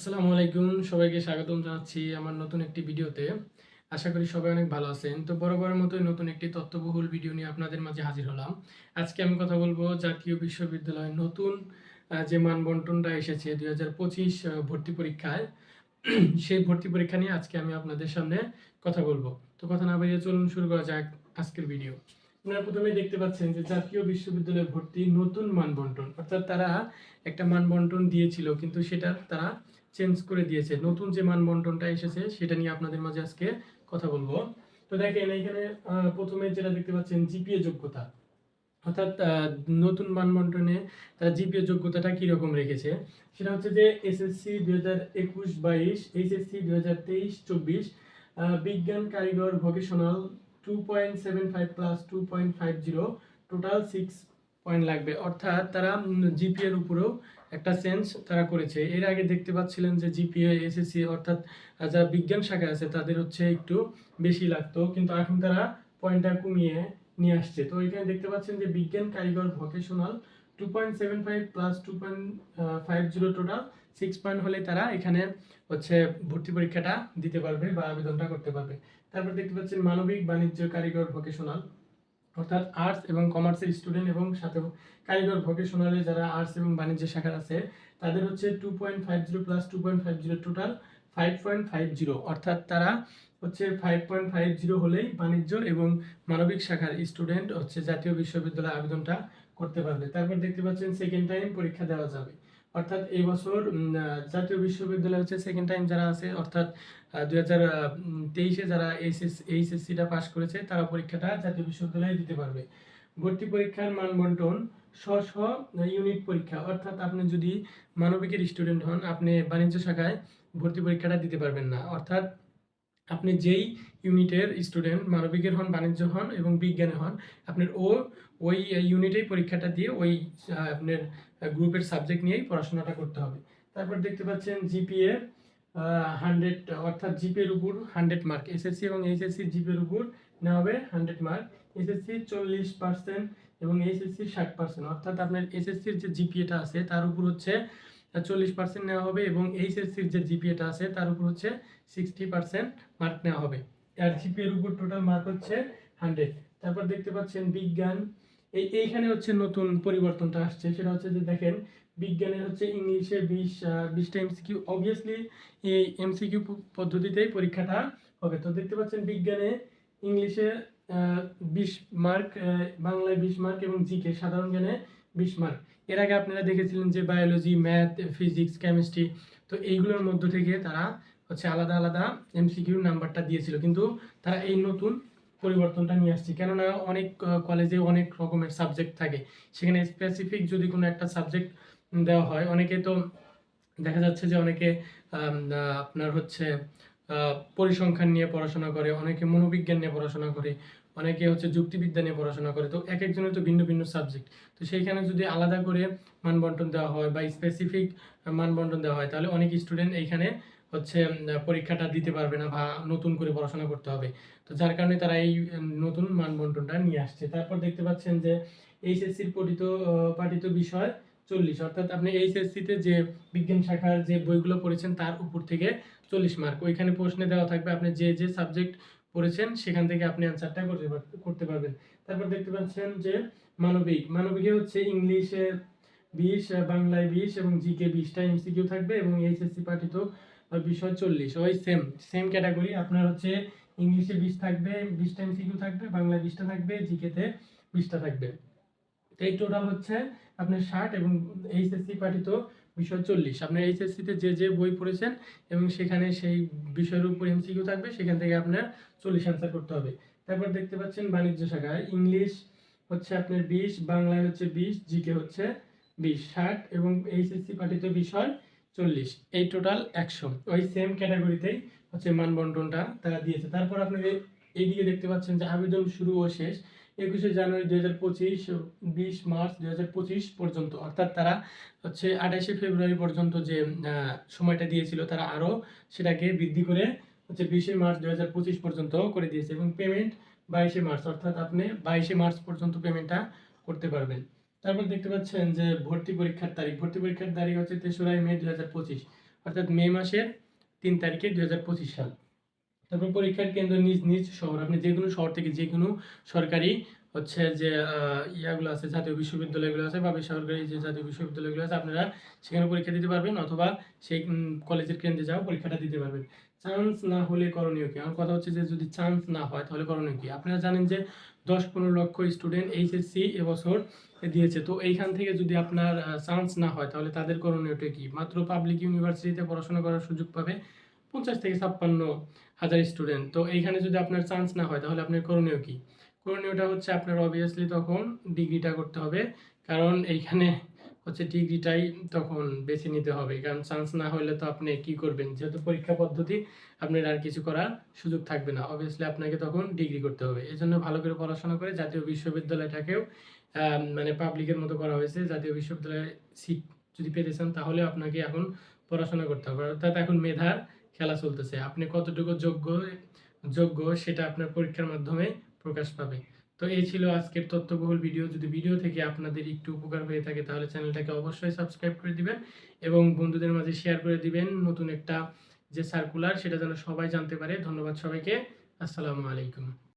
আসসালামু আলাইকুম, সবাইকে স্বাগতম জানাচ্ছি আমার নতুন একটি ভিডিওতে। আশা করি সবাই অনেক ভালো আছেন। তো বরাবরের মতোই নতুন একটি তথ্যবহুল ভিডিও নিয়ে আপনাদের মাঝে হাজির হলাম। আজকে আমি কথা বলব জাতীয় বিশ্ববিদ্যালয়ের নতুন যে মানবন্টনটা এসেছে দুই হাজার পঁচিশ ভর্তি পরীক্ষায়, সেই ভর্তি পরীক্ষা নিয়ে আজকে আমি আপনাদের সামনে কথা বলব। তো কথা না বাড়িয়ে চলুন শুরু করা যাক আজকের ভিডিও। আপনারা প্রথমেই দেখতে পাচ্ছেন যে জাতীয় বিশ্ববিদ্যালয় ভর্তি নতুন মানবন্টন। অর্থাৎ তারা একটা মানবন্টন দিয়েছিল, কিন্তু সেটা তারা চেঞ্জ করে দিয়েছে, নতুন যে মানবন্টনটা এসেছে সেটা নিয়ে আপনাদের মাঝে আজকে কথা বলব। তো দেখেন এখানে প্রথমে যেটা দেখতে পাচ্ছেন, জিপিএ যোগ্যতা। অর্থাৎ নতুন মানবন্টনে তারা জিপিএ যোগ্যতাটা কীরকম রেখেছে? সেটা হচ্ছে যে এসএসসি দুই হাজার একুশ বাইশ, এইচএসসি দুই হাজার তেইশ চব্বিশ বিজ্ঞান কারিগর vocational two point seven five plus two point five zero total six point লাগবে। অর্থাৎ তারা জিপিএ এর উপরেও একটা চেঞ্জ তারা করেছে। এর আগে দেখতে পাচ্ছিলেন যে জিপিএ এসএসসি অর্থাৎ যারা বিজ্ঞান শাখায় আছে, তাদের হচ্ছে একটু বেশি লাগতো। কিন্তু এখন তারা পয়েন্টটা কমিয়ে নিয়ে আসছে। তো এখানে দেখতে পাচ্ছেন যে বিজ্ঞান কারিগর vocational two point seven five plus two point five zero total six point হলে তারা এখানে হচ্ছে ভর্তি পরীক্ষাটা দিতে পারবে বা আবেদনটা করতে পারবে। তারপর দেখতে পাচ্ছেন মানবিক বাণিজ্য কারিগর ভোকেশনাল অর্থাৎ আর্টস এবং কমার্সের স্টুডেন্ট এবং সাথে কারিগর ভোকেশনালে যারা আর্টস এবং বাণিজ্য শাখার আছে, তাদের হচ্ছে two point five zero plus two point five zero total five point five zero অর্থাৎ তারা হচ্ছে ফাইভ পয়েন্ট ফাইভ জিরো হলেই বাণিজ্য এবং মানবিক শাখার স্টুডেন্ট হচ্ছে জাতীয় বিশ্ববিদ্যালয়ে আবেদনটা করতে পারবে। তারপর দেখতে পাচ্ছেন সেকেন্ড টাইম পরীক্ষা দেওয়া যাবে। অর্থাৎ এই বছর জাতীয় বিশ্ববিদ্যালয় হচ্ছে সেকেন্ড টাইম যারা আছে, অর্থাৎ দুই হাজার তেইশে যারা এইচএস এইচএসসিটা পাস করেছে, তারা পরীক্ষাটা জাতীয় বিশ্ববিদ্যালয়ে দিতে পারবে। ভর্তি পরীক্ষার মান বন্টন স্ব স্ব ইউনিট পরীক্ষা। অর্থাৎ আপনি যদি মানবিকের স্টুডেন্ট হন, আপনি বাণিজ্য শাখায় ভর্তি পরীক্ষাটা দিতে পারবেন না। অর্থাৎ আপনি যেই ইউনিটের স্টুডেন্ট, মানবিকের হন, বাণিজ্য হন এবং বিজ্ঞানে হন, আপনার ও, ওই ইউনিটেই পরীক্ষাটা দিয়ে ওই আপনার গ্রুপের সাবজেক্ট নিয়েই পড়াশোনাটা করতে হবে। তারপর দেখতে পাচ্ছেন জিপিএ হান্ড্রেড, অর্থাৎ জিপিএর উপর হান্ড্রেড মার্ক, এসএসসি এবং এইচএসসি জিপিএর উপর নেওয়া হবে হান্ড্রেড মার্ক, এসএসসি চল্লিশ পার্সেন্ট এবং এইচএসসি ষাট পার্সেন্ট, অর্থাৎ আপনার এসএসসির যে জিপিএটা আছে তার উপর হচ্ছে চল্লিশ পার্সেন্ট নেওয়া হবে এবং এইচএসসির যে জিপিএটা আছে, তার উপর হচ্ছে সিক্সটি পার্সেন্ট মার্ক নেওয়া হবে। আর জিপিএর উপর টোটাল মার্ক হচ্ছে হান্ড্রেড তারপর দেখতে পাচ্ছেন বিজ্ঞান। এই, এইখানে হচ্ছে নতুন পরিবর্তনটা আসছে। সেটা হচ্ছে যে দেখেন, বিজ্ঞানের হচ্ছে ইংলিশে বিশ বিশটা এমসিকিউ অবভিয়াসলি এই এমসিকিউ পদ্ধতিতেই পরীক্ষাটা হবে। তো দেখতে পাচ্ছেন বিজ্ঞানে ইংলিশে বিশ মার্ক বাংলায় বিশ মার্ক এবং জিকে সাধারণ জ্ঞানে বিশ মার্ক এর আগে আপনারা দেখেছিলেন যে বায়োলজি ম্যাথ ফিজিক্স কেমিস্ট্রি তো এইগুলোর মধ্য থেকে তারা হচ্ছে আলাদা আলাদা এমসিকিউ নাম্বারটা দিয়েছিল। কিন্তু তারা এই নতুন পরিবর্তনটা নিয়ে আসছে। কেননা অনেক কলেজে অনেক রকমের সাবজেক্ট থাকে। সেখানে স্পেসিফিক যদি কোনো একটা সাবজেক্ট দেওয়া হয়, অনেকে তো দেখা যাচ্ছে যে অনেকে আপনার হচ্ছে পরিসংখ্যান নিয়ে পড়াশোনা করে, অনেকে মনোবিজ্ঞান নিয়ে পড়াশোনা করে অনেকে হচ্ছে যুক্তিবিদ্যা নিয়ে পড়াশোনা করে, তো এক একজনের তো ভিন্ন ভিন্ন সাবজেক্ট তো সেইখানে যদি আলাদা করে মানবন্টন দেওয়া হয় বা স্পেসিফিক মানবন্টন দেওয়া হয়, তাহলে অনেক স্টুডেন্ট এইখানে হচ্ছে পরীক্ষাটা দিতে পারবে না বা নতুন করে পড়াশোনা করতে হবে। তো যার কারণে তারা এই নতুন মানবন্টনটা নিয়ে আসছে। তারপর দেখতে পাচ্ছেন যে এইচএসসির পঠিত পাঠিত বিষয় চল্লিশ। অর্থাৎ আপনি এইচএসসিতে যে বিজ্ঞান শাখার যে বইগুলো পড়েছেন, তার উপর থেকে চল্লিশ মার্ক ওইখানে প্রশ্নে দেওয়া থাকবে আপনি যে যে সাবজেক্ট পড়েছেন, সেখান থেকে আপনি অ্যান্সারটা করতে করতে পারবেন। তারপর দেখতে পাচ্ছেন যে মানবিক, মানবিকে হচ্ছে ইংলিশে বিশ, বাংলায় বিশ এবং জিকে বিশটা এমসিকিউ থাকবে এবং এইচএসসি পাঠিত বিষয় চল্লিশ, ওই সেম সেম ক্যাটাগরি আপনার হচ্ছে ইংলিশে বিশ থাকবে, বিশটা এমসিকিউ থাকবে, বাংলায় বিশটা থাকবে জি জিকেতে বিশটা থাকবে। এই টোটাল হচ্ছে আপনার ষাট এবং এইচএসসি পাঠিত বিষয় চল্লিশ। আপনার এইচএসসিতে যে যে বই পড়েছেন এবং সেখানে সেই বিষয়ের উপর এমসিকিউ থাকবে, সেখান থেকে আপনার চল্লিশ অ্যান্সার করতে হবে। তারপর দেখতে পাচ্ছেন বাণিজ্য শাখায় ইংলিশ হচ্ছে আপনার বিশ, বাংলায় হচ্ছে বিশ জিকে হচ্ছে বিশ, ষাট এবং এইচএসসি পাঠিত বিষয় চল্লিশ। এই টোটাল একশো। ওই সেম ক্যাটাগরিতেই হচ্ছে মানবন্টনটা তারা দিয়েছে। তারপর আপনার এই- এইদিকে দেখতে পাচ্ছেন যে আবেদন শুরু ও শেষ। একুশে জানুয়ারি দুই হাজার পঁচিশ, বিশ মার্চ দুই হাজার পঁচিশ পর্যন্ত। অর্থাৎ তারা হচ্ছে আঠাশে ফেব্রুয়ারি পর্যন্ত যে সময়টা দিয়েছিল, তারা আরও সেটাকে বৃদ্ধি করে হচ্ছে বিশে মার্চ দুই হাজার পঁচিশ পর্যন্ত করে দিয়েছে এবং পেমেন্ট বাইশে মার্চ, অর্থাৎ আপনি বাইশে মার্চ পর্যন্ত পেমেন্টটা করতে পারবেন। তারপর দেখতে পাচ্ছেন যে ভর্তি পরীক্ষার তারিখ। ভর্তি পরীক্ষার তারিখ হচ্ছে তেসরাই মে দু হাজার পঁচিশ, অর্থাৎ মে মাসের তিন তারিখে দুই হাজার পঁচিশ সাল। তারপর পরীক্ষার কেন্দ্র নিজ নিজ শহর, আপনি যে কোনো শহর থেকে যে কোনো সরকারি হচ্ছে যে ইয়াগুলো আছে, জাতীয় বিশ্ববিদ্যালয়গুলো আছে বা বেসরকারি যে জাতীয় বিশ্ববিদ্যালয়গুলো আছে, আপনারা সেখানে পরীক্ষা দিতে পারবেন অথবা সেই কলেজের কেন্দ্রে যাও, পরীক্ষাটা দিতে পারবেন। চান্স না হলে করণীয় কি? আমার কথা হচ্ছে যে, যদি চান্স না হয় তাহলে করণীয় কি? আপনারা জানেন যে, দশ পনেরো লক্ষ স্টুডেন্ট এইচএসসি এবছর দিয়েছে। তো এইখান থেকে যদি আপনার চান্স না হয় তাহলে তাদের করণীয়টা কি? মাত্র পাবলিক ইউনিভার্সিটিতে পড়াশোনা করার সুযোগ পাবে পঞ্চাশ থেকে ছাপ্পান্ন হাজার স্টুডেন্ট তো এইখানে যদি আপনার চান্স না হয়, তাহলে আপনার করণীয় কি? করণীয়টা হচ্ছে আপনার অবভিয়াসলি তখন ডিগ্রিটা করতে হবে, কারণ এইখানে হচ্ছে ডিগ্রিটাই তখন বেছে নিতে হবে। কারণ চান্স না হলে তো আপনি কি করবেন? যেহেতু পরীক্ষা পদ্ধতি, আপনার আর কিছু করার সুযোগ থাকবে না। অবভিয়াসলি আপনাকে তখন ডিগ্রি করতে হবে। এই জন্য ভালো করে পড়াশোনা করে জাতীয় বিশ্ববিদ্যালয়টাকেও মানে পাবলিকের মতো করা হয়েছে। জাতীয় বিশ্ববিদ্যালয়ে সিট যদি পেতে চান, তাহলে আপনাকে এখন পড়াশোনা করতে হবে। অর্থাৎ এখন মেধার খেলা চলতেছে। আপনি কতটুকু যোগ্য যোগ্য সেটা আপনার পরীক্ষার মাধ্যমে প্রকাশ পাবে। তো এই ছিল আজকের তথ্যবহুল ভিডিও। যদি ভিডিও থেকে আপনাদের একটু উপকার হয়ে থাকে, তাহলে চ্যানেলটাকে অবশ্যই সাবস্ক্রাইব করে দিবেন এবং বন্ধুদের মাঝে শেয়ার করে দিবেন নতুন একটা যে সার্কুলার সেটা যেন সবাই জানতে পারে। ধন্যবাদ সবাইকে। আসসালামু আলাইকুম।